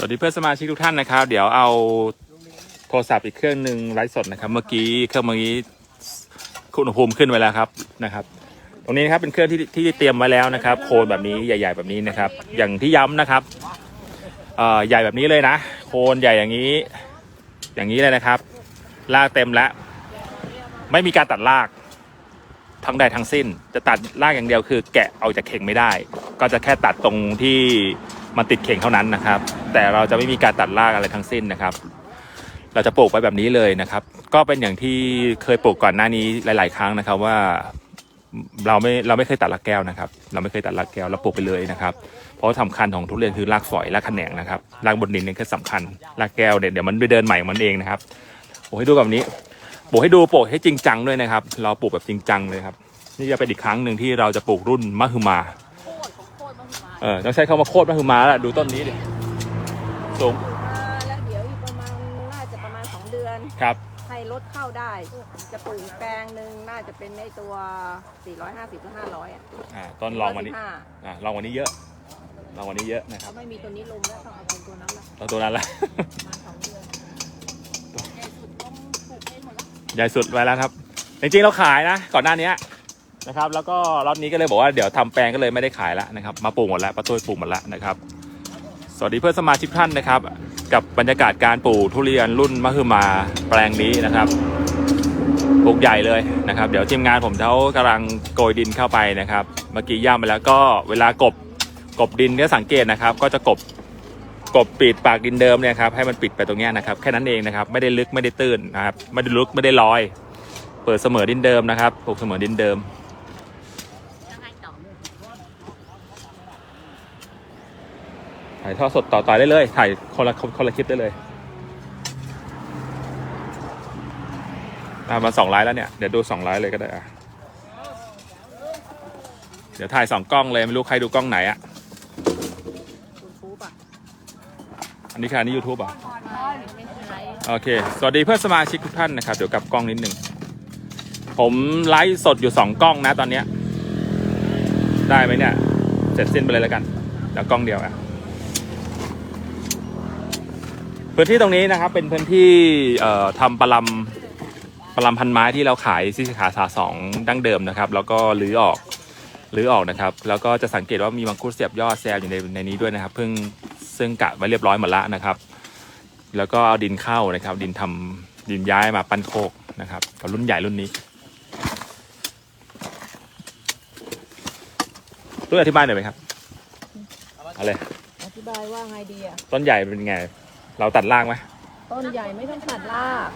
สวัสดีเพื่อนสมาชิกทุกท่านนะครับ เดี๋ยวเอาโทรศัพท์อีกเครื่องหนึ่งไลฟ์สดนะครับ เมื่อกี้เครื่องเมื่อกี้คุณอุณหภูมิขึ้นไว้แล้วครับนะครับ ตรงนี้นะครับเป็นเครื่องที่ที่เตรียมไว้แล้วนะครับ โคนแบบนี้ใหญ่ ๆ แบบนี้นะครับ อย่างที่ย้ำนะครับเอ่อใหญ่แบบนี้เลยนะ โคนใหญ่อย่างนี้ อย่างนี้เลยนะครับลากเต็มแล้วไม่มีการตัดรากทั้งใดทั้งสิ้น จะตัดรากอย่างเดียวคือ แกะเอาจากเข่งไม่ได้ ก็จะแค่ตัดตรงที่ มันติดเข่งเท่านั้นนะครับ แต่เราจะไม่มีการตัดรากอะไรทั้งสิ้นนะครับ เราจะปลูกไว้แบบนี้เลยนะครับ ก็เป็นอย่างที่เคยปลูกก่อนหน้านี้หลาย ๆ ครั้งนะครับว่าเราไม่เราไม่เคยตัดรากแก้วนะครับ เราไม่เคยตัดรากแก้วเราปลูกไปเลยนะครับ เพราะสำคัญของทุเรียนคือรากฝอยรากแขนงนะครับรากบนดินนี่คือสำคัญรากแก้วเนี่ยเดี๋ยวมันไปเดินใหม่ของมันเองนะครับปลูกให้ดูแบบนี้ปลูกให้ดูปลูกให้จริงจังด้วยนะครับ เราปลูกแบบจริงจังเลยครับ นี่จะเป็นอีกครั้งหนึ่งที่เราจะปลูกรุ่นมะฮือมา เออต้องใช้คำว่าโคตรมะฮือมาแล้วดูต้นนี้ดิสูงแล้วเดี๋ยวอีกประมาณน่าจะประมาณ2เดือน ครับ ให้รถเข้าได้ จะปลูกอีกแปลงหนึ่งน่าจะเป็นในตัว 450หรือ500อะอ่าต้นลองวันนี้ห้าอ่าลองวันนี้เยอะลองวันนี้เยอะนะครัเขาบไม่มีตัวนี้ลงแล้วต้องเอาเป็นตัวนั้นละเอาตัวนั้นละประมาณสองเดือนใหญ่สุดต้องปลูกเองหมดแล้วใหญ่สุดไว้แล้วครับจริงๆเราขายนะก่อนหน้านี้ นะครับ แล้วก็รอบนี้ก็เลยบอกว่าเดี๋ยวทำแปลงก็เลยไม่ได้ขายแล้วนะครับ มาปลูกหมดแล้วป้าตุ้ยปลูกหมดแล้วนะครับ สวัสดีเพื่อนสมาชิกท่านนะครับ กับบรรยากาศการปลูกทุเรียนรุ่นมะฮือมาแปลงนี้นะครับปลูกใหญ่เลยนะครับ เดี๋ยวทีมงานผมเขากำลังโกยดินเข้าไปนะครับ เมื่อกี้ย่ำไปแล้วก็เวลากบกบดินเนี่ยสังเกตนะครับ ก็จะกบกบปิดปากดินเดิมเนี่ยครับให้มันปิดไปตรงนี้นะครับแค่นั้นเองนะครับไม่ได้ลึกไม่ได้ตื้นนะครับไม่ได้ลึกไม่ได้ลอย เปิดเสมอดินเดิมนะครับปลูกเสมอดินเดิม ยังไงต่อ ถ่ายทอดสดต่อต่อยได้เลย ถ่ายคนละคนละคลิปได้เลยอะมาสองไลน์แล้วเนี่ย เดี๋ยวดูสองไลน์เลยก็ได้อะ เดี๋ยวถ่ายสองกล้องเลย ไม่รู้ใครดูกล้องไหนอะคุณฟูป่ะอันนี้ค่ะอันนี่ยูทูบอะ ไม่ใช่โอเค สวัสดีเพื่อนสมาชิกทุกท่านนะครับ เดี๋ยวกลับกล้องนิดหนึ่ง ผมไลฟ์สดอยู่สองกล้องนะตอนเนี้ย ได้ไหมเนี่ย เสร็จสิ้นไปเลยแล้วกันเดี๋ยวกล้องเดียวอะ พื้นที่ตรงนี้นะครับเป็นพื้นที่เอ่อทำปลำปลำพันไม้ที่เราขายที่สาขาสาสองดั้งเดิมนะครับ แล้วก็รื้อออกรื้อออกนะครับ แล้วก็จะสังเกตว่ามีมังคุดเสียบยอดแซมอยู่ในในนี้ด้วยนะครับเพิ่งซึ่งกะไว้เรียบร้อยหมดแล้วนะครับ แล้วก็เอาดินเข้านะครับ ดินทำดินย้ายมาปั้นโคกนะครับกับรุ่นใหญ่รุ่นนี้รุ่นอธิบายหน่อยไหมครับเอาเลยอธิบายว่าไงดีอะต้นใหญ่เป็นไง เราตัดล่างไหมต้นใหญ่ไม่ต้องตัดราก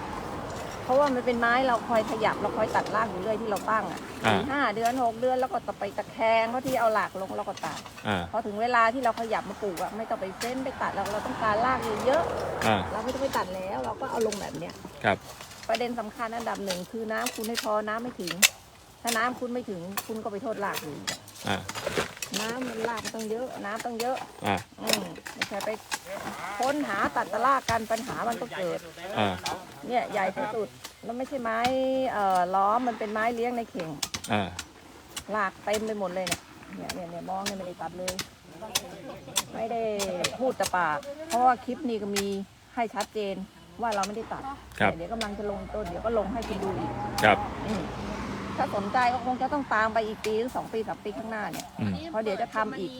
เพราะว่ามันเป็นไม้เราคอยขยับเราคอยตัดรากอยู่เรื่อยที่เราตั้งอะอ่าสี่ห้าเดือนหกเดือนแล้วก็ต่อไปตะแคงเพราะที่เอาหลากลงเราก็ตัดอ่าพอถึงเวลาที่เราขยับมาปลูกอะไม่ต้องไปเฟ้นไปตัดเราเราต้องการรากเยอะอ่าๆเราไม่ต้องไปตัดแล้ว เราก็เอาลงแบบเนี้ย ครับ ประเด็นสำคัญอันดับหนึ่งคือน้ำคุณให้พอน้ำไม่ถึง ถ้าน้ำคุณไม่ถึงคุณก็ไปโทษรากอยู่อ่าน้ำมันรากมันต้องเยอะ น้ำต้องเยอะ อ่า อืมไม่ใช่ไป ค้นหาตัดตะลากกันปัญหามันก็เกิด อ่า เนี่ยใหญ่ที่สุดแล้วไม่ใช่ไม้เอ่อล้อมมันเป็นไม้เลี้ยงในเข่งอ่าลากเต็มไปหมดเลยเนี่ยเนี่ยเนี่ยเนี่ยมองเนี่ยไม่ได้ตัดเลย ไม่ได้พูดแต่ปาก เพราะว่าคลิปนี้ก็มีให้ชัดเจนว่าเราไม่ได้ตัดครับแต่เดี๋ยวกำลังจะลงต้นเดี๋ยวก็ลงให้คุณดูอีกครับ อืมถ้าสนใจก็คงจะต้องตามไปอีกปีหรือสองปีสามปีข้างหน้าเนี่ย อืม เพราะเดี๋ยวจะทำอีก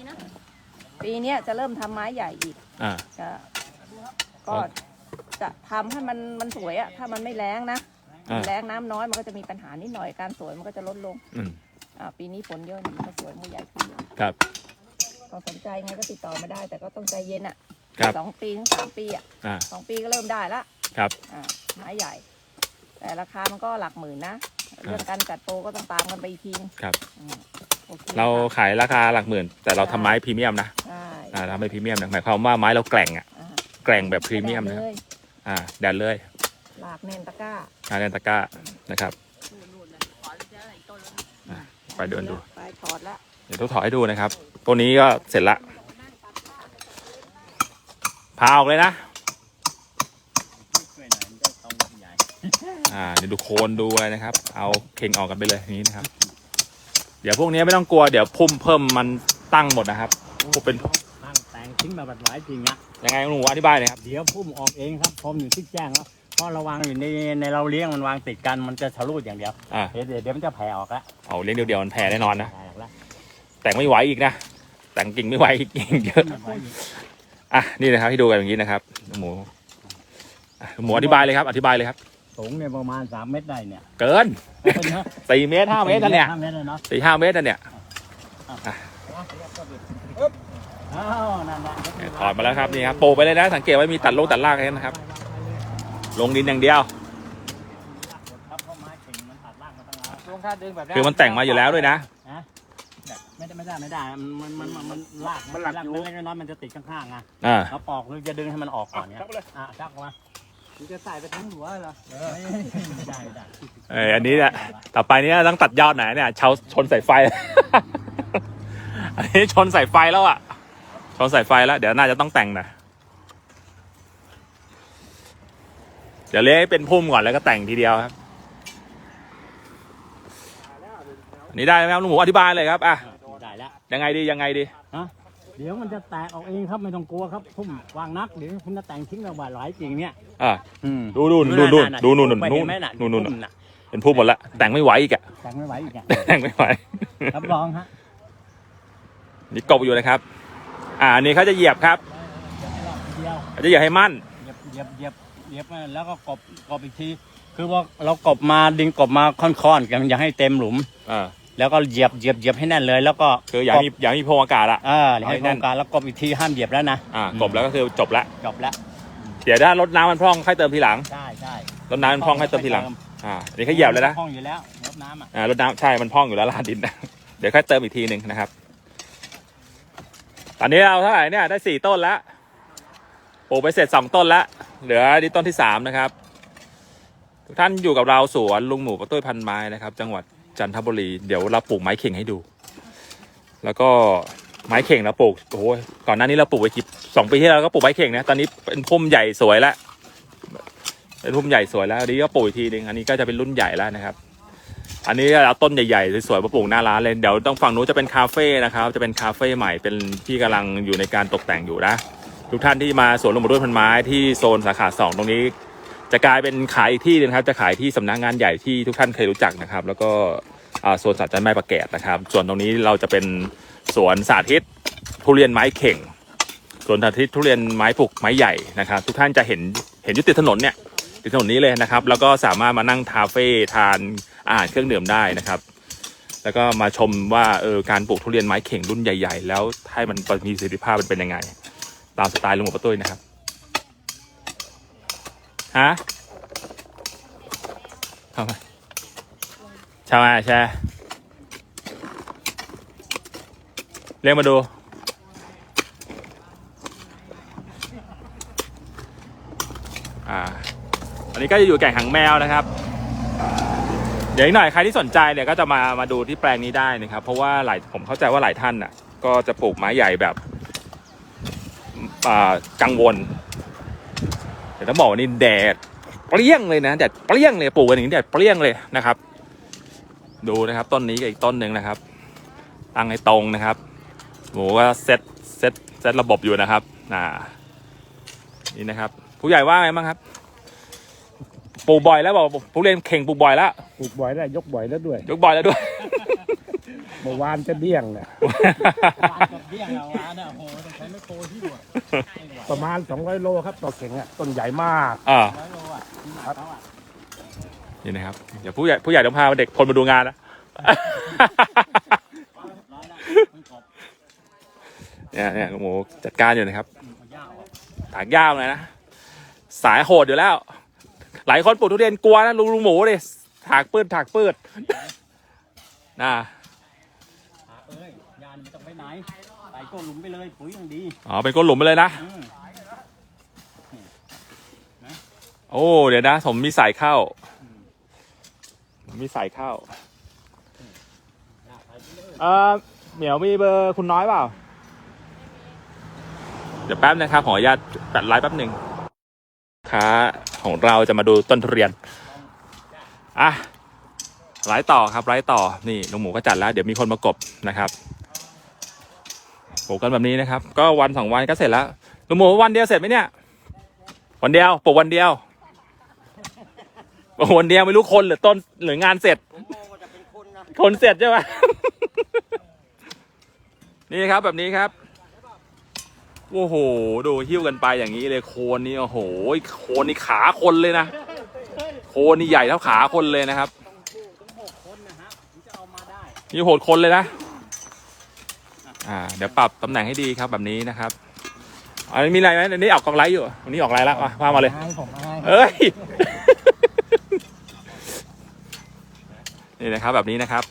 ปีเนี้ยจะเริ่มทำไม้ใหญ่อีก อ่า จะก็จะทำให้มันมันสวยอะถ้ามันไม่แรงนะอ่า แรงน้ำน้อยมันก็จะมีปัญหานิดหน่อยการสวยมันก็จะลดลงอืมอ่าปีนี้ฝนเยอะมันก็สวยมันใหญ่ขึ้นครับ ก็สนใจไงก็ติดต่อมาได้ แต่ก็ต้องใจเย็นอะครับ สองปีถึงสามปีอะอ่า สองปีก็เริ่มได้ละครับ อ่าไม้ใหญ่ แต่ราคามันก็หลักหมื่นนะเรื่องการจัดโปรก็ต้องตามกันไปอีกทีนึงครับ อืมโอคเราขายราคาหลักหมื่น แต่เราทำไม้พรีเมียมนะใช่ อ่าทำไม้พรีเมียมนะหมายความว่าไม้เราแกร่งอะอ่าแกร่งแบบพรีเมียมนะครับเลยอ่าแดดเลยหลากเนนตะกร้าอาเรนตะกร้านะครับอ่าไปเดินดู ไปถอดละเดี๋ยวต้องถอดให้ดูนะครับ ตัวนี้ก็เสร็จละพาออกเลยนะอ่า เดี๋ยวดูโคนดูอะไรนะครับ เอาเข่งออกกันไปเลยอย่างนี้นะครับ เดี๋ยวพวกนี้ไม่ต้องกลัว เดี๋ยวพุ่มเพิ่มมันตั้งหมดนะครับพวกเป็น ตั้งแตงทิ้งแบบหลายจริงอะยังไงลุงหมูอธิบายหน่อยครับเดี๋ยวพุ่มออกเองครับพรมอยู่ที่แจ้งแล้วเพราะเราวางอยู่ในในเราเลี้ยงมันวางติดกันมันจะทะลุอย่างเดียวอ่าเดี๋ยวเดี๋ยวเดี๋ยวมันจะแผ่ออกแล้วเอาเลี้ยงเดียวๆมันแผ่แน่นอนนะแผ่ออกแล้วแต่งไม่ไหวอีกนะแต่งกิ่งไม่ไหวอีกกิ่งเยอะอะนี่นะครับที่ดูกันอย่างนี้นะครับลุงหมูอะลุงหมูอธิบายเลยครับอธิบายเลยครับ สูงเนี่ยประมาณสามเมตรได้เนี่ยเกินสี่เมตรห้าเมตรนั่นเนี่ยห้าเมตรเลยเนาะสี่ห้าเมตรนั่นเนี่ยอ้าวนั่นแหละถอดมาแล้วครับนี่ครับปลูกไปเลยนะสังเกตว่ามีตัดลงตัดรากอะไรนะครับ ลงดินอย่างเดียว ครับเพราะไม้เข่งมันตัดรากมาตั้งนานลงท่าดึงแบบคือมันแต่งมาอยู่แล้วด้วยนะนะ ไม่ได้ไม่ได้ไม่ได้มันมันมันมันลากมันหลักอยู่เล็กๆน้อยๆมันจะติดข้างๆไงอ่า เราปอกหรือจะดึงให้มันออกก่อนเนี่ยอะชักออกมามันจะใส่ไปทั้งหัวเหรอไม่ได้ไม่ได้เอออันนี้เนี่ยต่อไปเนี้ต้องตัดยอดไหนเนี่ยชาชนสายไฟ อันนี้ชนสายไฟแล้วอะ ชนสายไฟแล้ว เดี๋ยวน่าจะต้องแต่งหนะเดี๋ยวเลี้ยงให้เป็นพุ่มก่อนแล้วก็แต่งทีเดียวครับอันนี้ได้ไหมครับลุงหมูอธิบายเลยครับอะได้แล้วยังไงดียังไงดีเดี๋ยวมันจะแตกออกเองครับไม่ต้องกลัวครับพุ่มวางนักเดี๋ยวคุณจะแต่งทิ้งระบาดหลายจริงเนี่ยอะอืมดูดูดูดูดูนู่นนู่นไปนู่เห็นไหมน่ะนู่นนู่นพุ่มน่ะเป็นพุ่มหมดละแต่งไม่ไหวอีกอะแต่งไม่ไหวอีกอะแต่งไม่ไหวรับรองฮะนี่กบอยู่นะครับ อ่าอันนี้เขาจะเหยียบครับรอบเดียวเขาจะเหยียบให้มั่น เหยียบเหยียบเหยียบเหยียบมาแล้วก็กบกบอีกที คือว่าเรากบมาดินกบมาค่อนๆกันอย่าให้เต็มหลุม อ่า แล้วก็เหยียบเหยียบเหยียบให้แน่นเลย แล้วก็คืออย่ามีอย่ามีโพรงอากาศอะอ่าเอาให้ให้แน่โครน งการแล้วกบอีกทีห้ามเหยียบแล้วนะอ่ากบแล้วก็คือจบละ จบแล้วเดี๋ยวถ้ารดน้ำมันพร่องค่อยเติมทีหลัง ใช่ใช่รดน้ำมันพร่องค่อยเติมทีหลัง อ่าอันนี้เขาเหยียบเลยนะ ห้องอยู่แล้วรดน้ำอะ อ่ารดน้ำใช่ มันพร่องอยู่แล้วลาดดินเดี๋ยวค่อยเติมอีกทีหนึ่งนะครับ ตอนนี้เราเท่าไหร่เนี่ยได้สี่ต้นแล้วปลูกไปเสร็จสองต้นแล้วเหลือนี่ต้นที่สามนะครับ ทุกท่านอยู่กับเราสวนลุงหมูปะตุ้ยพันไม้นะครับ จังหวัดจันทบุรีเดี๋ยวเราปลูกไม้เข่งให้ดู แล้วก็ไม้เข่งเราปลูกโอ้โหก่อนหน้านี้เราปลูกไว้กี่สองปีที่แล้วก็ปลูกไม้เข่งนะตอนนี้เป็นพุ่มใหญ่สวยแล้วเป็นพุ่มใหญ่สวยแล้วอันนี้ก็ปลูกอีกทีหนึงอันนี้ก็จะเป็นรุ่นใหญ่แล้วนะครับ อันนี้เอาต้นใหญ่ๆสวยๆมาปลูกหน้าร้านเลยเดี๋ยวต้องฝั่งนู้นจะเป็นคาเฟ่นะครับ จะเป็นคาเฟ่ใหม่เป็นที่กำลังอยู่ในการตกแต่งอยู่นะทุกท่านที่มาสวนลงมูด้วยพันไม้ที่โซนสาขาสองตรงนี้ จะกลายเป็นขายอีกที่นึงครับ จะขายที่สำนักงานใหญ่ที่ทุกท่านเคยรู้จักนะครับ แล้วก็โซนสัตว์จันทร์แม่ประแกดนะครับ ส่วนตรงนี้เราจะเป็นสวนสาธิตทุเรียนไม้เข่งสวนสาธิตทุเรียนไม้ปลูกไม้ใหญ่นะครับ ทุกท่านจะเห็นเห็นยุติดถนนเนี่ยติดถนนนี้เลยนะครับ แล้วก็สามารถมานั่งคาเฟ่ทาน อาหารเครื่องดื่มได้นะครับ แล้วก็มาชมว่าเออการปลูกทุเรียนไม้เข่งรุ่นใหญ่ ๆ แล้วให้มันมีประสิทธิภาพมันเป็นยังไง ตามสไตล์ลุงหมูปะตุ้ยนะครับฮะทำไมใช่ไหมใช่เรียกมาดูอ่าอันนี้ก็จะอยู่แก่งหางแมวนะครับ เดี๋ยวอีกหน่อยใครที่สนใจเนี่ยก็จะมามาดูที่แปลงนี้ได้นะครับ เพราะว่าหลายผมเข้าใจว่าหลายท่านน่ะ ก็จะปลูกไม้ใหญ่แบบอ่ากังวลแต่ต้องบอกว่านี่แดดเปรี้ยงเลยนะแดดเปรี้ยงเลยปลูกกันอย่างนี้แดดเปรี้ยงเลยนะครับ ดูนะครับต้นนี้กับอีกต้นหนึ่งนะครับ ตั้งให้ตรงนะครับหมูก็เซตเซตเซตระบบอยู่นะครับน่านี่นะครับ ผู้ใหญ่ว่าไงบ้างครับ ปลูกบ่อยแล้วบอกผู้เรียนเข่งปลูกบ่อยแล้วปลูกบ่อยแล้วยกบ่อยแล้วด้วยยกบ่อยแล้วด้วยเมื่อวานจะเดี้ยงเนี่ยวานกบเบี้ยงเอาวานอะโอ้โหต้องใช้ไมโครที่ด่วนประมาณ200โลครับต่อเข่งอะต้นใหญ่มากอ่าร้อยโลอะครับเขาอะนี่นะครับเดี๋ยวผู้ใหญ่ผู้ใหญ่ต้องพาเด็กคนมาดูงานนะร้อยละมันกบเนี่ยเนี่ยลุงหมูจัดการอยู่นะครับมันยากออกถางยาวเลยนะ สายโหดอยู่แล้ว หลายคนปลูกทุเรียนกลัวนะลุงลุงหมูเลยถากปืดถากปืดนะหาเอ้ยยานไม่ต้องไปไหนใส่ก้นหลุมไปเลยปุ๋ยอย่างดีอ๋อเป็นก้นหลุมไปเลยนะ อืมโอ้เดี๋ยวนะ ผมมีสายเข้าผมมีสายเข้าเออเหมียวมีเบอร์คุณน้อยเปล่า เดี๋ยวแป๊บนะครับขออนุญาตตัดไลฟ์แป๊บหนึ่งค้า ของเราจะมาดูต้นทุเรียนอะไลฟ์ต่อครับไลฟ์ต่อนี่ลุงหมูก็จัดแล้ว เดี๋ยวมีคนมากบนะครับปลูกกันแบบนี้นะครับ ก็วันสองวันก็เสร็จแล้วลุงหมูวันเดียวเสร็จไหมเนี่ยวันเดียวปลูกวันเดียวปลูกวันเดียวไม่รู้คนหรือต้นหรืองานเสร็จ คนเสร็จใช่ไหมนี่ครับแบบนี้ครับ โอ้โห ดูหิ้วกันไปอย่างนี้เลยโคนนี่โอ้โหโคนนี่ขาคนเลยนะโคนนี่ใหญ่เท่าขาคนเลยนะครับคนนะฮะถึงจะเอามาได้นี่โหดคนเลยนะอ่าเดี๋ยวปรับตำแหน่งให้ดีครับแบบนี้นะครับอันนี้มีอะไรไหมอันนี้ออกกองไลฟ์อยู่วันนี้ออกไลฟ์แล้วมาว่ามาเลยให้ผมให้เอ้ยนี่นะครับแบบนี้นะครับ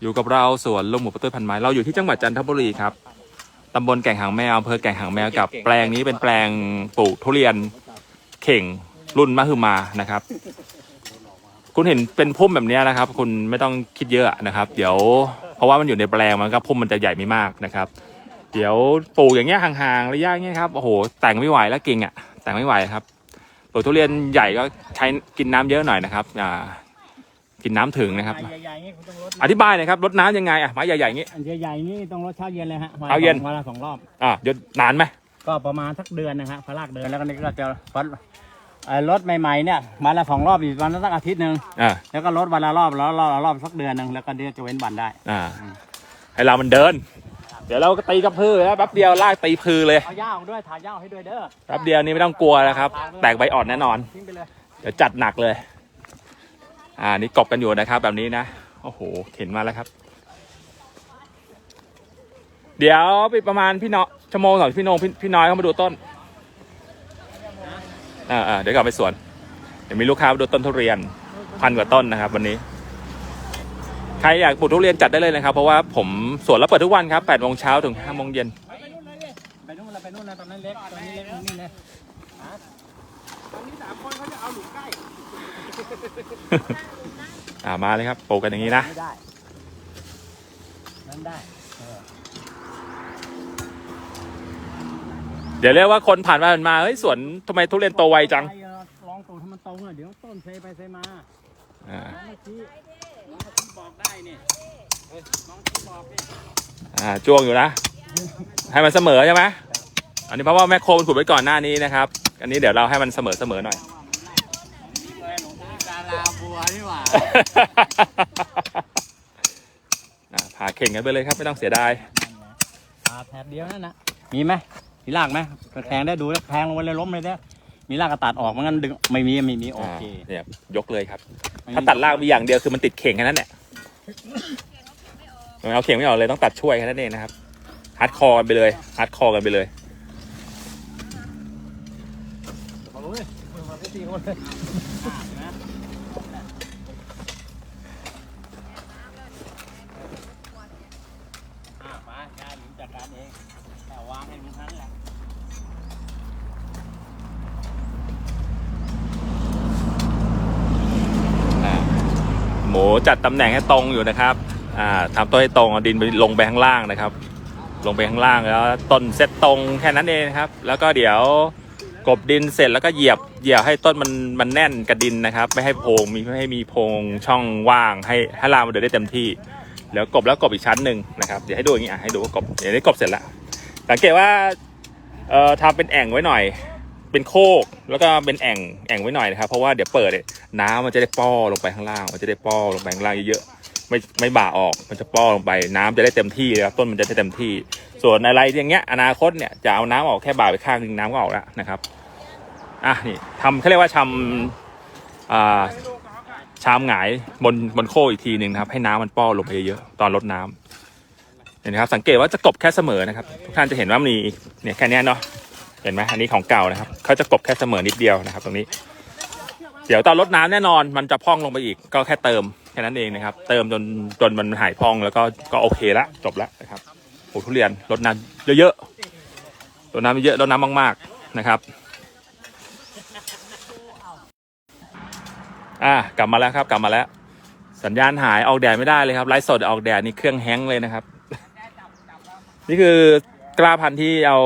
อยู่กับเราสวนลุงหมูปะตุ้ยพันไม้เราอยู่ที่จังหวัดจันทบุรีครับ ตำบลแก่งหางแมวอำเภอแก่งหางแมวกับแปลงนี้เป็นแปลงปลูกทุเรียนเข่งรุ่นมะฮือมานะครับ คุณเห็นเป็นพุ่มแบบเนี้ยนะครับ คุณไม่ต้องคิดเยอะนะครับ เดี๋ยวเพราะว่ามันอยู่ในแปลงมันก็พุ่มมันจะใหญ่ไม่มากนะครับ เดี๋ยวปลูกอย่างเงี้ยห่างๆระยะเงี้ยครับโอ้โหแต่งไม่ไหวแล้วกิ่งอะแต่งไม่ไหวครับปลูกทุเรียนใหญ่ก็ใช้กินน้ำเยอะหน่อยนะครับอ่า กินน้ำถึงนะครับไม้ใหญ่ๆนี่คุณต้องลดอธิบายหน่อยครับรดน้ำยังไงอะไม้ใหญ่ๆอย่างงี้ อันใหญ่ๆนี่ต้องลดเช้าเย็นเลยฮะวัเช้าเย็นวันละสองรอบ อ่าเดี๋ยวนานไหมก็ประมาณสักเดือนนะฮะพลากเดือนแล้วก็นี่ก็จะวัดเอ่อลดใหม่ๆเนี่ยวันละสองรอบอีกวันละสักอาทิตย์หนึ่งอ่าแล้วก็ลดวันละรอบแล้วรอบละรอบสักเดือนหนึ่งแล้วก็เดี๋ยวจะเว้นวันได้ อ่าให้เรามันเดิน เดี๋ยวเราก็ตีกระพือแล้วแป๊บเดียวลากตีพือเลยเอาหญ้าออกด้วยถาหญ้าออกให้ด้วยเด้อแป๊บเดียวนี่ไม่ต้องกลัวนะครับ แตกใบอ่อนแน่นอน ทิ้งไปเลย เดี๋ยวจัดหนักเลย อ่านี่กบกันอยู่นะครับ แบบนี้นะโอ้โหเข็นมาแล้วครับ เดี๋ยวไปประมาณพี่เน้องชั่วโมงสองพี่นงพี่พี่น้อยเข้ามาดูต้นอ่าอ่าเดี๋ยวกลับไปสวนเดี๋ยวมีลูกค้ามาดูต้นทุเรียนพันกว่าต้นนะครับ วันนี้ ใครอยากปลูกทุเรียนจัดได้เลยนะครับ เพราะว่าผมสวนแล้วเปิดทุกวันครับ8โมงเช้าถึง5โมงเย็นไปนู่นเลยไปนู่นเลยไปนู่นเลยตอนนั้นเล็กตอนนี้เล็กนี้เลยฮะตอนนี้สามคนเขาจะเอาหลุมใกล้ อ่ามาเลยครับปลูกกันอย่างนี้นะไม่ได้นั่นได้เดี๋ยวเรียกว่าคนผ่านมาผ่านมาเฮ้ยสวนทำไมทุเรียนโตไวจังไปเออลองตูดให้มันตรงหน่อยเดี๋ยวต้นเซไปเซมาอ่าน้องเมื่อกี้น้องเมื่อกี้บอกได้นี่เอ้ยน้องที่บอกนี่อ่าจ้วงอยู่นะให้มันเสมอใช่ไหมอันนี้เพราะว่าแม่โคมันขุดไว้ก่อนหน้านี้นะครับ อันนี้เดี๋ยวเราให้มันเสมอเสมอหน่อยดาราบัวนี่หว่า อ่าผ่าเข่งกันไปเลยครับไม่ต้องเสียดาย ปลาแถบเดียวนั่นนะมีไหมมีรากไหมแทงได้ดูแล้วแทงลงไปเลยล้มเลยเนี่ยมีรากก็ตัดออกมันงั้นดึงไม่มีไม่มีโอเคาเนี่ยยกเลยครับถ้าตัดรากมีอย่างเดียวคือมันติดเข่งแค่นั้นแหละเอาเข่งไม่ออกเลยต้องตัดช่วยแค่นั้นเองนะครับฮัดคอกันไปเลยฮัดคอกันไปเลย โอ้ยมาสี่คนเลยอะมายายหลุมจัดการเองแต่วางให้ลุงนั้นแหละ หมู จัดตำแหน่งให้ตรงอยู่นะครับอ่าทำต้นให้ตรงเอาดินไปลงไปข้างล่างนะครับ ลงไปข้างล่างแล้วต้นเซตตรงแค่นั้นเองนะครับ แล้วก็เดี๋ยวกบดินเสร็จแล้วก็เหยียบเหยียบให้ต้นมันมันแน่นกับดินนะครับ ไม่ให้โพรงมีไม่ให้มีโพรงช่องว่างให้ให้รากมันเดินได้เต็มที่แล้วกบแล้วกบอีกชั้นหนึ่งนะครับเดี๋ยวให้ดูอย่างนี้อะให้ดูว่ากบเดี๋ยวได้กบเสร็จแล้วสังเกตว่าเอ่อทำเป็นแอ่งไว้หน่อย เป็นโคกแล้วก็เป็นแอ่งแอ่งไว้หน่อยนะครับ เพราะว่าเดี๋ยวเปิดเนี่ยน้ำมันจะได้ป้อลงไปข้างล่าง มันจะได้ป้อลงไปข้างล่างเยอะๆไม่ไม่บ่าออกมันจะป้อลงไป น้ำจะได้เต็มที่นะครับต้นมันจะได้เต็มที่ ส่วนอะไรอย่างเงี้ย อนาคตเนี่ยจะเอาน้ำออกแค่บ่าไปข้างหนึ่งน้ำก็ออกแล้วนะครับอะนี่ทำเขาเรียกว่าชำอ่าชามหงายบนบนโคอีกทีหนึ่งนะครับ ให้น้ำมันป้อลงไปเยอะๆตอนลดน้ำเห็นไหมครับสังเกตว่าจะกบแค่เสมอนะครับทุกท่านจะเห็นว่ามีเนี่ยแค่นี้เนาะเห็นไหมอันนี้ของเก่านะครับเขาจะกบแค่เสมอนิดเดียวนะครับ ตรงนี้ เดี๋ยวตอนลดน้ำแน่นอนมันจะพองลงไปอีก ก็แค่เติมแค่นั้นเองนะครับ เติมจนจนมันหายพองแล้วก็ก็โอเคละจบละนะครับโอ้ทุเรียนลดน้ำเยอะๆลดน้ำเยอะลดน้ำมาก ๆนะครับ อะกลับมาแล้วครับ กลับมาแล้ว สัญญาณหายออกแดดไม่ได้เลยครับไลฟ์สดออกแดดนี่เครื่องแห้งก์เลยนะครับ นี่คือกล้าพันธุ์ที่เอา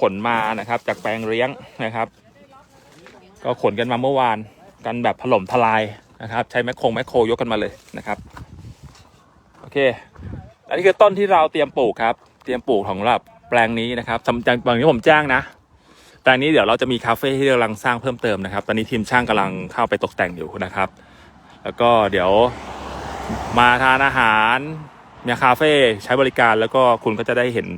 ขนมานะครับ จากแปลงเลี้ยงนะครับ ก็ขนกันมาเมื่อวาน กันแบบถล่มทลายนะครับ ใช้แมคโครแมคโครยกกันมาเลยนะครับ โอเค อันนี้คือต้นที่เราเตรียมปลูกครับ เตรียมปลูกของสำหรับแปลงนี้นะครับสำจังบางนี้ผมแจ้งนะแปลงนี้เดี๋ยวเราจะมีคาเฟ่ที่กำลังสร้างเพิ่มเติมนะครับ ตอนนี้ทีมช่างกำลังเข้าไปตกแต่งอยู่นะครับ แล้วก็เดี๋ยวมาทานอาหารมีคาเฟ่ใช้บริการแล้วก็คุณก็จะได้เห็น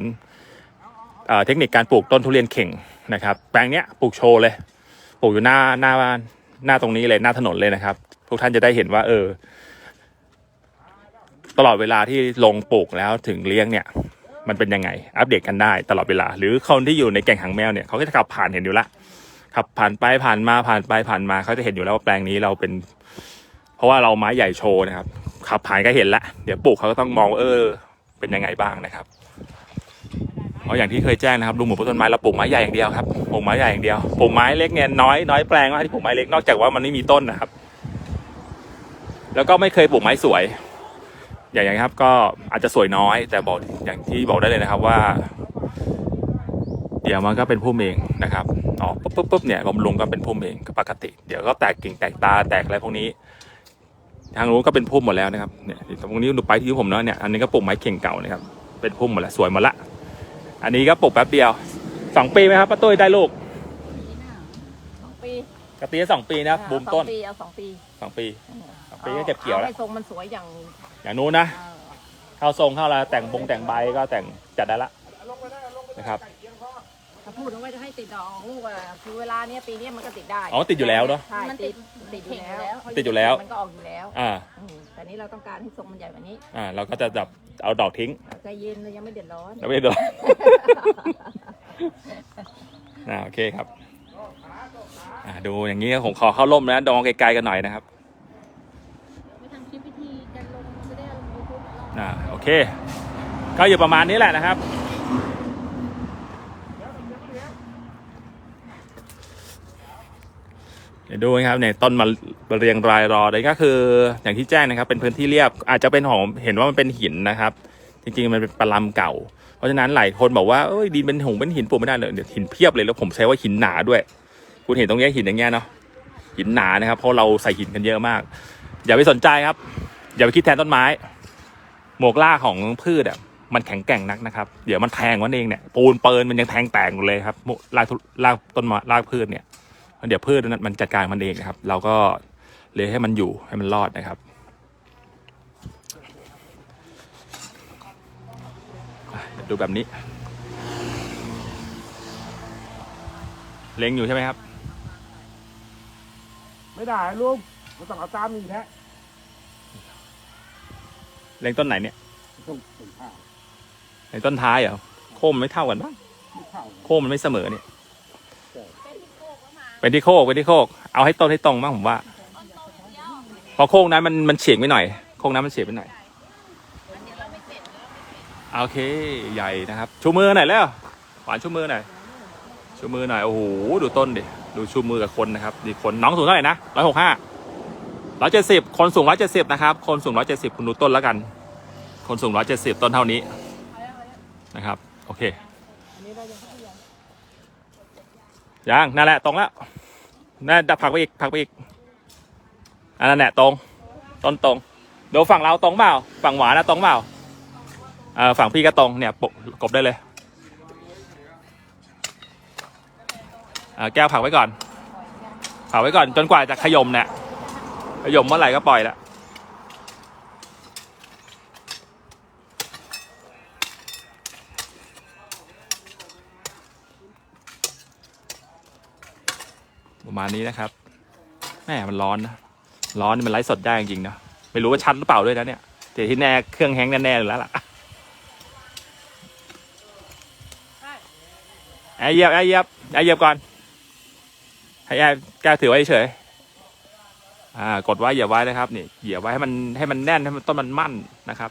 เเทคนิคการปลูกต้นทุเรียนเข่งนะครับ แปลงเนี้ยปลูกโชว์เลย ปลูกอยู่หน้าหน้าบ้าน หน้าตรงนี้เลยหน้าถนนเลยนะครับทุกท่านจะได้เห็นว่า เออ ตลอดเวลาที่ลงปลูกแล้วถึงเลี้ยงเนี่ย มันเป็นยังไง อัปเดตกันได้ตลอดเวลา หรือคนที่อยู่ในแก่งหางแมวเนี่ยเขาก็จะขับผ่านเห็นอยู่ละขับผ่านไปผ่านมาผ่านไปผ่านมาเขาจะเห็นอยู่แล้วว่าแปลงนี้เราเป็น เพราะว่าเราไม้ใหญ่โชว์นะครับขับผ่านก็เห็นละเดี๋ยวปลูกเขาก็ต้องมองว่าเออ เป็นยังไงบ้างนะครับ เพราะอย่างที่เคยแจ้งนะครับลุงหมูปลูกต้นไม้เราปลูกไม้ใหญ่อย่างเดียวครับปลูกไม้ใหญ่อย่างเดียวปลูกไม้เล็กเนี่ยน้อยน้อยแปลงมาที่ปลูกไม้เล็กนอกจากว่ามันไม่มีต้นนะครับ แล้วก็ไม่เคยปลูกไม้สวย อย่างอย่างนี้ครับ ก็อาจจะสวยน้อย แต่บอกอย่างที่บอกได้เลยนะครับว่า เดี๋ยวมันก็เป็นพุ่มเองนะครับออกปุ๊บปุ๊บปุ๊บเนี่ยบำรุงก็เป็นพุ่มเองก็ปกติ เดี๋ยวก็แตกกิ่งแตกตาแตกอะไรพวกนี้ ทางนู้นก็เป็นพุ่มหมดแล้วนะครับเนี่ยตรงนี้ดูไปที่ผมเนาะเนี่ยอันนี้ก็ปลูกไม้เข่งเก่านะครับเป็นพุ่มหมดแล้วสวยหมดละ อันนี้ก็ปลูกแป๊บเดียวสองปีไหมครับป้าตุ้ยได้ลูกสองปีกระตีสองปีนะบูมต้นสองปีเอาสองปีสองปีสองปีก็เก็บเกี่ยวอาแล้วให้ทรงมันสวยอย่างอย่างนู้นนะเอ่อเข้าทรงเข้าอะไรแต่งบงแต่งใบก็แต่งจัดได้ละนะครับถ้าพูดถึงว่าจะให้ติดดอกออกลูกอะคือเวลาเนี้ยปีเนี้ยมันก็ติดได้อ๋อติดอยู่แล้วเนอะใช่มันติติดดติดอยู่แล้วติดอยู่แล้วมันก็ออกอยู่แล้วอ่าอืมแต่นี้เราต้องการให้ทรงมันใหญ่กว่านี้อ่าเราก็จะแบบ เอาดอกทิ้ง ใจเย็นเรายังไม่เดือดร้อน แล้วไม่โดน อ่าโอเคครับอ่าดูอย่างนี้ผมขอเข้าร่มนะดองไกลๆกันหน่อยนะครับไม่ทำคลิปวิธีการลงจะได้ลงยูทูบ อ่าโอเค ก็อยู่ประมาณนี้แหละนะครับ เดี๋ยวดูนะครับเนี่ยต้นมาเรียงรายรอเลยก็คือ อย่างที่แจ้งนะครับ เป็นพื้นที่เรียบอาจจะเป็นของเห็นว่ามันเป็นหินนะครับ จริงๆมันเป็นปลำเก่า เพราะฉะนั้นหลายคนบอกว่าเอ้ยดินเป็นหงเป็นหินปลูกไม่ได้เลยเดี๋ยวหินเพียบเลยแล้วผมใช้ว่าหินหนาด้วย คุณเห็นตรงนี้หินอย่างเงี้ยเนาะหินหนานะครับ เพราะเราใส่หินกันเยอะมาก อย่าไปสนใจครับ อย่าไปคิดแทนต้นไม้ หมวกล่าของพืชอะมันแข็งแกร่งนักนะครับ เดี๋ยวมันแทงมันเองเนี่ยปูนเปิลมันยังแทงแตกหมดเลยครับลากลากต้นไม้ลากพืชเนี่ย เดี๋ยวพืชนั้นมันจัดการมันเองนะครับ เราก็เลยให้มันอยู่ให้มันรอดนะครับอะเดี๋ยวดูแบบนี้ เล็งอยู่ใช่ไหมครับ ไม่ได้ลุงมันต้องเอาตามนี่แท้เล็งต้นไหนเนี่ยต้องถึงข้าวเล็งต้นท้ายเหรอโค้มไม่เท่ากันปะไม่เข้าโค้งมันไม่เสมอเนี่ย เป็นที่โค้งเป็นที่โค้งเอาให้ต้นให้ตรงบ้างผมว่าเพราะโค้งนั้นมันมันเฉียงไปหน่อยโค้งนั้นมันเฉียงไปหน่อยโอเคใหญ่นะครับ ชูมือหน่อยแล้วหวานชูมือหน่อยชูมือหน่อยโอ้โหดูต้นดิดูชูมือกับคนนะครับดีคนน้องสูงเท่าไหร่นะร้อยหกห้าร้อยเจ็ดสิบคนสูงร้อยเจ็ดสิบนะครับคนสูงร้อยเจ็ดสิบคุณดูต้นแล้วกัน คนสูงร้อยเจ็ดสิบต้นเท่านี้นะครับ โอเค ยังนั่นแหละตรงแล้วนั่นดับผักไปอีกผักไปอีกอันนั้นแหละตรง ต้นตรงเดี๋ยวฝั่งเราตรงเปล่าฝั่งหวานนะตรงเปล่าเออฝั่งพี่ก็ตรงเนี่ยปกกบได้เลยเออแก้วผักไว้ก่อนผักไว้ก่อนจนกว่าจะขยมเนี่ยขยมเมื่อไหร่ก็ปล่อยละ ประมาณนี้นะครับแม่มันร้อนนะร้อนนี่มันไร้สดได้จริงๆนะไม่รู้ว่าชัดหรือเปล่าด้วยนะเนี่ยแต่ที่แน่เครื่องแห้งแน่ๆเลยแล้วล่ะแอร์เหยียบแอร์เหยียบแอร์เหยียบก่อนให้แอร์แก้วถือไว้เฉยอ่ากดไว้เหยียบไว้นะครับนี่เหยียบไว้ให้มันให้มันแน่นให้มันต้นมันมั่นนะครับ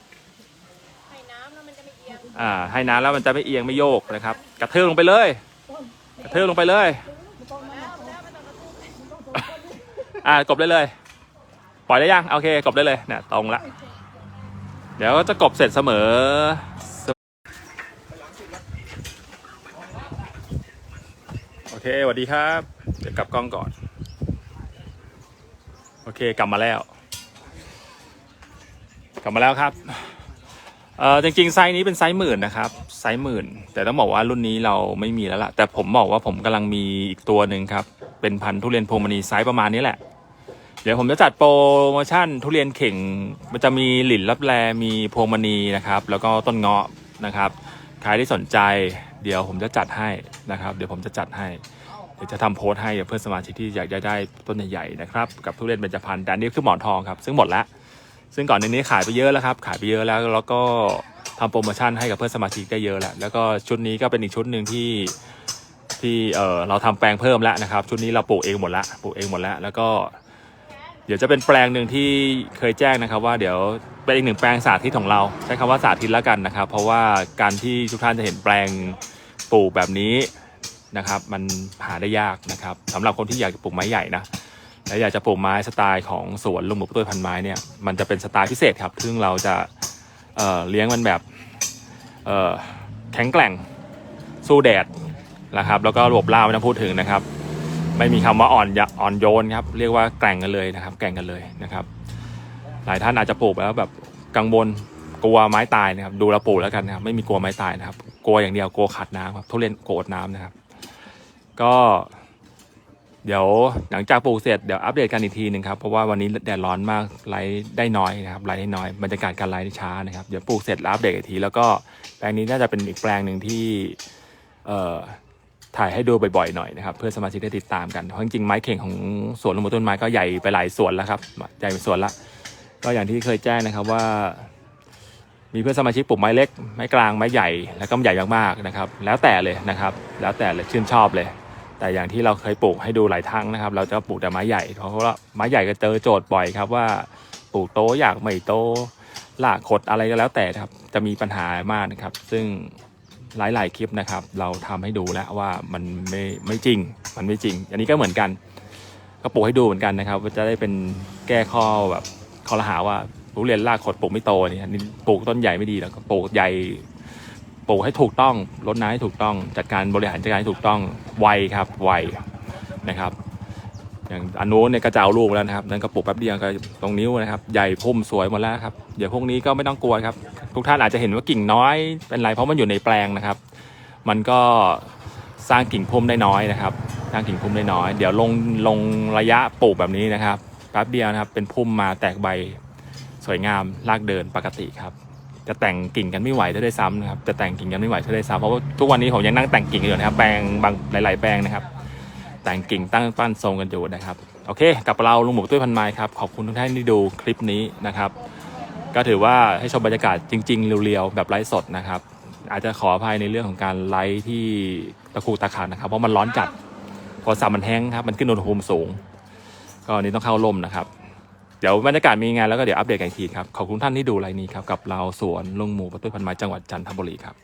ให้น้ำแล้วมันจะไม่เอียงอ่าให้นานแล้วมันจะไม่เอียงไม่โยกนะครับ กระเทือลงไปเลย กระเทือลงไปเลย อ่ากบได้เลย ปล่อยได้ยังโอเคกบได้เลยเนี่ยตรงละ เดี๋ยวก็จะกบเสร็จเสมอโอเคสวัสดีครับ เดี๋ยวกลับกล้องก่อน โอเคกลับมาแล้ว กลับมาแล้วครับเอ่อจริงๆไซส์นี้เป็นไซส์หมื่นนะครับไซส์หมื่น แต่ต้องบอกว่ารุ่นนี้เราไม่มีแล้วล่ะแต่ผมบอกว่าผมกำลังมีอีกตัวหนึ่งครับ เป็นพันธุ์ทุเรียนพวงมณีไซส์ประมาณนี้แหละ เดี๋ยวผมจะจัดโปรโมชั่นทุเรียนเข่ง มันจะมีหลินลับแลมีพวงมณีนะครับ แล้วก็ต้นเงาะนะครับ ใครที่สนใจ เดี๋ยวผมจะจัดให้นะครับ เดี๋ยวผมจะจัดให้ เดี๋ยวจะทำโพสต์ให้เพื่อนสมาชิกที่อยากจะได้ต้นใหญ่ๆนะครับ กับทุเรียนเบญจพรรณแต่นนี้คือหมอนทองครับ ซึ่งหมดแล้วซึ่งก่อนในนี้ขายไปเยอะแล้วครับ ขายไปเยอะแล้ว แล้วก็ทำโปรโมชั่นให้กับเพื่อนสมาชิกได้เยอะแล้ว แล้วก็ชุดนี้ก็เป็นอีกชุดหนึ่งที่ที่เออเราทำแปลงเพิ่มแล้วนะครับ ชุดนี้เราปลูกเองหมดละปลูกเองหมดแล้วแล้วก็ เดี๋ยวจะเป็นแปลงหนึ่งที่เคยแจ้งนะครับ ว่าเดี๋ยวเป็นอีกหนึ่งแปลงสาธิตของเรา ใช้คำว่าสาธิตแล้วกันนะครับ เพราะว่าการที่ทุกท่านจะเห็นแปลงปลูกแบบนี้นะครับ มันหาได้ยากนะครับสำหรับคนที่อยากจะปลูกไม้ใหญ่นะและอยากจะปลูกไม้สไตล์ของสวนลุงหมูตุ้ยพันไม้เนี่ยมันจะเป็นสไตล์พิเศษครับซึ่งเราจะเเลี้ยงมันแบบแข็งแกร่งสู้แดดนะครับ แล้วก็ระบบล่าไม่ต้องพูดถึงนะครับ ไม่มีคำว่าอ่อนยะอ่อนโยนครับ เรียกว่าแกร่งกันเลยนะครับ แกร่งกันเลยนะครับ หลายท่านอาจจะปลูกแล้วแบบกังวลกลัวไม้ตายนะครับ ดูแลวปลูกแล้วกันนะครับ ไม่มีกลัวไม้ตายนะครับ กลัวอย่างเดียวกลัวขาดน้ำครับทุเรียนโกรธน้ำนะครับ ก็ เดี๋ยวหลังจากปลูกเสร็จเดี๋ยวอัปเดตกันอีกทีหนึ่งครับเพราะว่าวันนี้แดดร้อนมากไลฟ์ได้น้อยนะครับไลฟ์ได้น้อยบรรยากาศการไลฟ์ได้ช้านะครับเดี๋ยวปลูกเสร็จแล้วอัปเดตอีกที แล้วก็แปลงนี้น่าจะเป็นอีกแปลงหนึ่งที่ เอ่อ ถ่ายให้ดูบ่อยๆหน่อยนะครับเพื่อสมาชิกได้ติดตามกันเพราะจริงๆไม้เข่งของสวนลงมต้นไม้ก็ใหญ่ไปหลายสวนแล้วครับใหญ่ไปสวนละก็อย่างที่เคยแจ้งนะครับว่า มีเพื่อนสมาชิกปลูกไม้เล็กไม้กลางไม้ใหญ่แล้วก็ใหญ่มากๆนะครับ แล้วแต่เลยนะครับ แล้วแต่เลยชื่นชอบเลย แต่อย่างที่เราเคยปลูกให้ดูหลายทั้งนะครับ เราจะปลูกแต่ไม้ใหญ่เพราะว่าไม้ใหญ่ก็เจอโจทย์บ่อยครับว่าปลูกโตอยากไม่โตลากขดอะไรก็แล้วแต่ครับ จะมีปัญหามากนะครับ ซึ่ง หลาย ๆ คลิปนะครับ เราทำให้ดูแล้วว่ามันไม่ไม่จริง มันไม่จริง อันนี้ก็เหมือนกัน ก็ปลูกให้ดูเหมือนกันนะครับจะได้เป็นแก้ข้อแบบข้อละหาว่าทุเรียนรากขดปลูกไม่โตเนี่ยนี่ปลูกต้นใหญ่ไม่ดีแล้วก็ปลูกใหญ่ปลูกให้ถูกต้องรดน้ำให้ถูกต้อง จัดการบริหารจัดการให้ถูกต้องไวครับไวนะครับ อย่างอันนู้นเนี่ยกระเจาลูกแล้วนะครับนั่นก็ปลูกแป๊บเดียวก็ตรงนิ้วนะครับใหญ่พุ่มสวยหมดแล้วครับเดี๋ยวพวกนี้ก็ไม่ต้องกลัวครับ ทุกท่านอาจจะเห็นว่ากิ่งน้อยเป็นไรเพราะมันอยู่ในแปลงนะครับ มันก็สร้างกิ่งพุ่มได้น้อยนะครับสร้างกิ่งพุ่มได้น้อย เดี๋ยวลงลงระยะปลูกแบบนี้นะครับแป๊บเดียวนะครับ เป็นพุ่มมาแตกใบสวยงามรากเดินปกติครับจะแต่งกิ่งกันไม่ไหวถ้าได้ซ้ำนะครับจะแต่งกิ่งกันไม่ไหวถ้าได้ซ้ำเพราะว่าทุกวันนี้ผมยังนั่งแต่งกิ่งอยู่นะครับแปลงบางหลาย ๆ แปลงนะครับ แต่งกิ่งตั้งปั้นทรงกันอยู่นะครับ โอเค กับเราลุงหมูตุ้ยพันไม้ครับ ขอบคุณทุกท่านที่ดูคลิปนี้นะครับ ก็ถือว่าให้ชมบรรยากาศจริง ๆ เรียวๆ แบบไลฟ์สดนะครับ อาจจะขออภัยในเรื่องของการไลฟ์ที่ตะคูตะขันนะครับ เพราะมันร้อนจัดโทรศัพท์มันแห้งครับ มันขึ้นอุณหภูมิสูง ก็อันนี้ต้องเข้าร่มนะครับ เดี๋ยวบรรยากาศมีงานแล้วก็เดี๋ยวอัปเดตกันอีกทีครับ ขอบคุณท่านที่ดูไลน์นี้ครับ กับเราสวนลุงหมูปะตุ้ยพันไม้จังหวัดจันทบุรีครับ